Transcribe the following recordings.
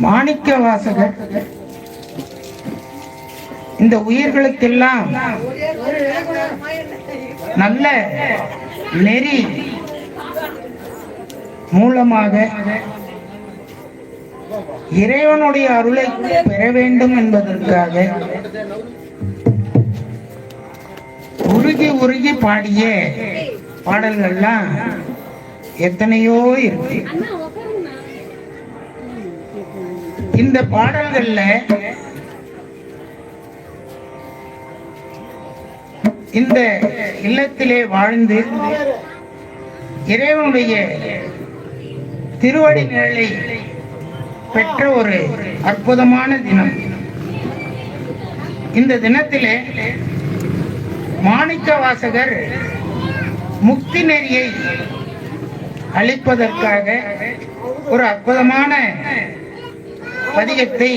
மாணிக்க வாசகர். இந்த உயிர்களுக்கெல்லாம் நல்ல நெறி மூலமாக இறைவனுடைய அருளை பெற வேண்டும் என்பதற்காக உருகி உருகி பாடிய பாடல்கள்லாம் எத்தனையோ இருக்கு. இந்த பாடல்கள்ல இந்த இல்லத்திலே வாழ்ந்து இறைவனுடைய திருவடி நிழலை பெற்ற ஒரு அற்புதமான தினம். இந்த தினத்திலே மாணிக்க வாசகர் முக்தி நெறியை அளிப்பதற்காக ஒரு அற்புதமான பதிகத்தை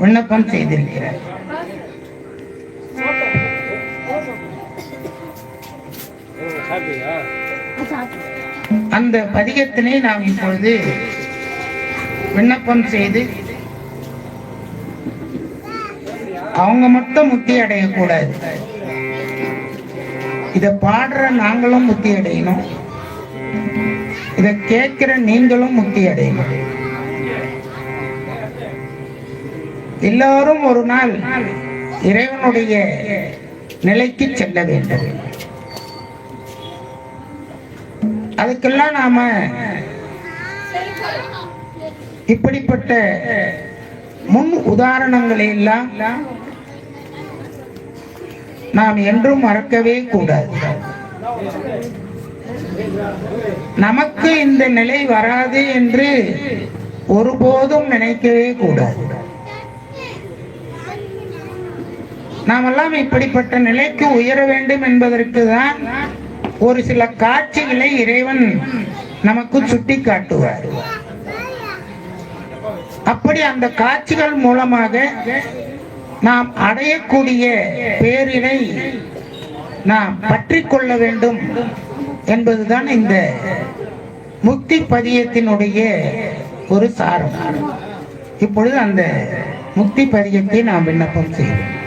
விண்ணப்பம் செய்திருக்கிறார். அந்த பதிகத்தினை நாம் இப்பொழுது விண்ணப்பம் செய்து அவங்க மட்டும் முக்தி அடையக்கூடாது. இதை பாடுற நாங்களும் முக்தி அடையணும் இதை கேட்கிற நீங்களும் முக்தி அடையணும் எல்லாரும் ஒரு நாள் இறைவனுடைய நிலைக்கு செல்ல வேண்டும். அதுக்கெல்லாம் நாம இப்படிப்பட்ட முன் உதாரணங்களை எல்லாம் நாம் என்றும் மறக்கவே கூடாது. நமக்கு இந்த நிலை வராது என்று ஒருபோதும் நினைக்கவே கூடாது. நாமெல்லாம் இப்படிப்பட்ட நிலைக்கு உயர வேண்டும் என்பதற்கு தான் ஒரு சில காட்சிகளை இறைவன் நமக்கு சுட்டி காட்டுவார். அப்படி அந்த காட்சிகள் மூலமாக நாம் அடையக்கூடிய பேரினை நாம் பற்றி கொள்ள வேண்டும் என்பதுதான் இந்த முக்தி பதியத்தினுடைய ஒரு சாரம். இப்பொழுது அந்த முக்தி பதியத்தை நாம் விண்ணப்பம் செய்வோம்.